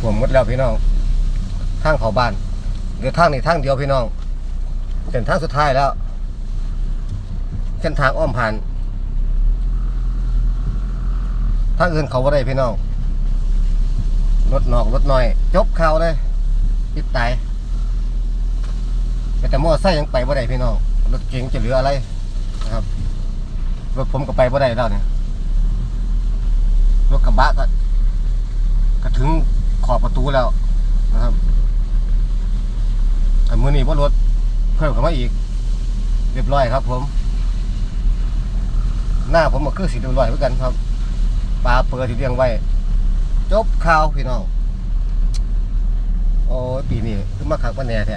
ท่วมหมดแล้วพี่น้องทางเขาบ้านเหลือทางนี้ทางเดียวพี่น้องเส้นทางสุดท้ายแล้วเส้นทางอ้อมผ่านทางอื่นเขาบ่ได้พี่น้องรถนอกรถน้อย จบข่าวเลยปิดตายแต่มอไซค์ยังไปบ่ได้พี่น้องรถเก๋งจะเหลืออะไรนะครับรถผมก็ไปบ่ได้แล้วเนี่ยรถกระบะก็ก็ถึง ขอบประตูแล้วนะครับแต่มือนี้ว่รถเพิ่มเข้ามาอีก เรียบร้อยครับ ผม หน้าผมก็คือสีเรียบร้อยเหมือนกันครับปลาเปิดที่เลี้ยงไว้ จบข่าวพี่น้องโอ้ปีนี้คือมาขักมาแหน่แท้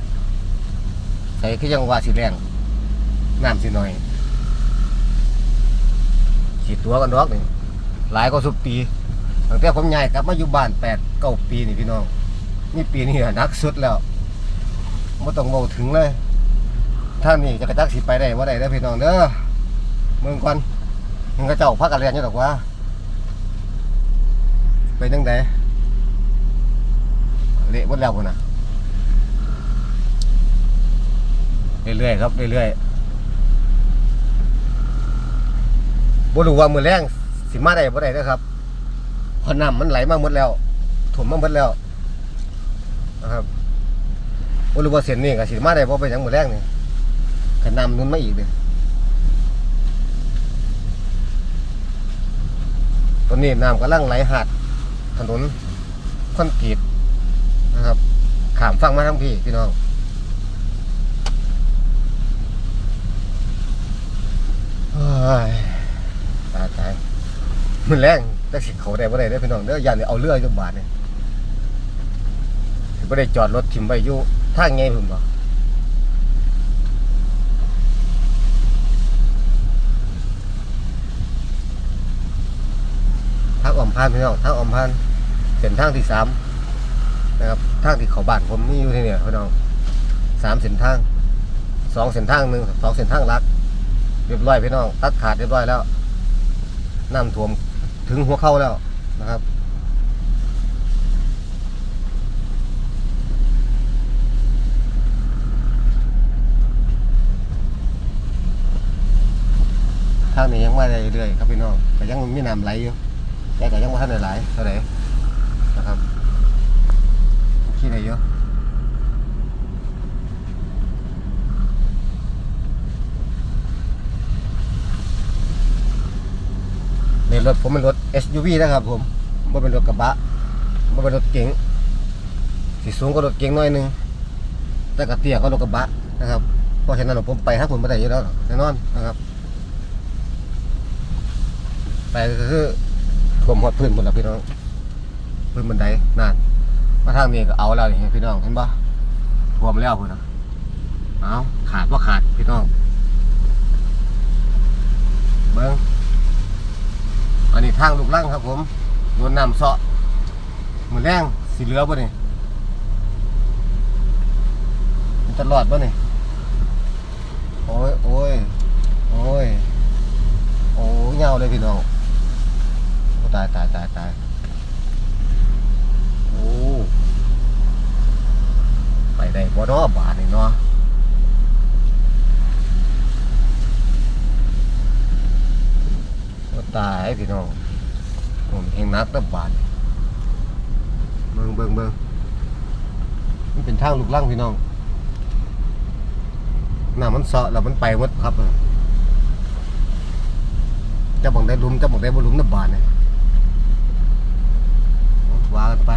ใส่คือยังว่าสีแรงน้ำสีน่อยขีตัวกันดอกหนี่งหลายก็สุดปี ตั้งแต่ผมใหญ่กลับมาอยู่บ้านแปดเก้าปีนี่พี่น้องนี่ปีนี้หนักสุดแล้วไม่ต้องเบาถึงเลยท่านนี่จะกระจักสิไปได้ว่าได้เด้พี่น้องเด้อเมืองก่อนยังกระเจ้าพักกันเรียนอยู่ดอกว่าไปจังไดเละหมดแล้วพุ่นน่ะเรื่อยๆครับเรื่อยๆบ่รู้ว่ามือแรงสิมาได้บ่ได้เด้อครับ เพราะน้ำมันไหลมาหมดแล้วถ่วมมาหมดแล้วนะครับบ่รู้ว่าเส้นนี้ก็สิมาได้บ่เป็นหยังหมื้อแรงนี่ก็น้ำนุ่นมาอีกเด้อตอนนี้น้ำกำลังไหลหาดถนนคอนกรีตนะครับขามฟังมาทั้งพี่พี่น้องเฮ้ยตายตายมันแรง แต่สิเขาได้บ่ได้เด้อพี่น้องเด้ออย่าเนี่เอาเรืออยู่บาทเนี่ยสิบ่ได้จอดรถทิมไว้อยู่ทางไงพุ่นบ่ทางอ่อมพานพี่น้องทางอ่อมพานเส้นทางที่สามนะครับทางที่เขาบ้านผมนี่อยู่ที่เนี่ยพี่น้องสามเส้นทางสองเส้นทางหนึ่งสองเส้นทางหลัก เรียบร้อยพี่น้อง ตัดขาดเรียบร้อยแล้วน้ำท่วม ถึงหัวเข้าแล้วนะครับ ทางนี้ยังมาได้เรื่อยๆครับพี่น้องแต่ยังมีน้ำไหลอยู่แต่ก็ยังไม่ทันได้ไหลเท่าไหร่นะครับขี้ไหนเยอะนี่ รถผมเป็นรถ SUV นะครับผมไม่เป็นรถกระบะไม่เป็นรถเก๋งสีสูงก็รถเก๋งน้อยหนึงแต่กระเตี้ยก็รถกระบะนะครับเพราะฉะนั้นผมไปหาผมไม่ได้อยู่แล้วแน่นอนนะครับไปก็คือผมหอดพื้นหมดแล้วพี่น้องพื้นบันไดนั่นมาทางนี้ก็เอาแล้วนี่พี่น้องเห็นปะท่วมแล้วพุ่นนะเอาขาดว่าขาดพี่น้องเบิ้ง ทางลูกลังครับผมโดนน้ำเสาะมือแรงสีเหลือป่ะนี่มันจะรอดป่ะนี่โอ้ยโอ้ยโอ้ยโอ้ยเงาเลยพี่น้องตายตายตายตายโอ้ไปได้บ่เนาะบาทนี่เนาะตายพี่น้อง ผมเฮงนักแตะบาทนี่เบิ่งเบิ่งเบิ่งมันเป็นทางลูกลังพี่น้องน้ำมันเสาะแล้วมันไปหมดครับจะบอกได้หลุมจะบอกได้บ่หลุมน้ำบาทเนี่ยว่ากันไป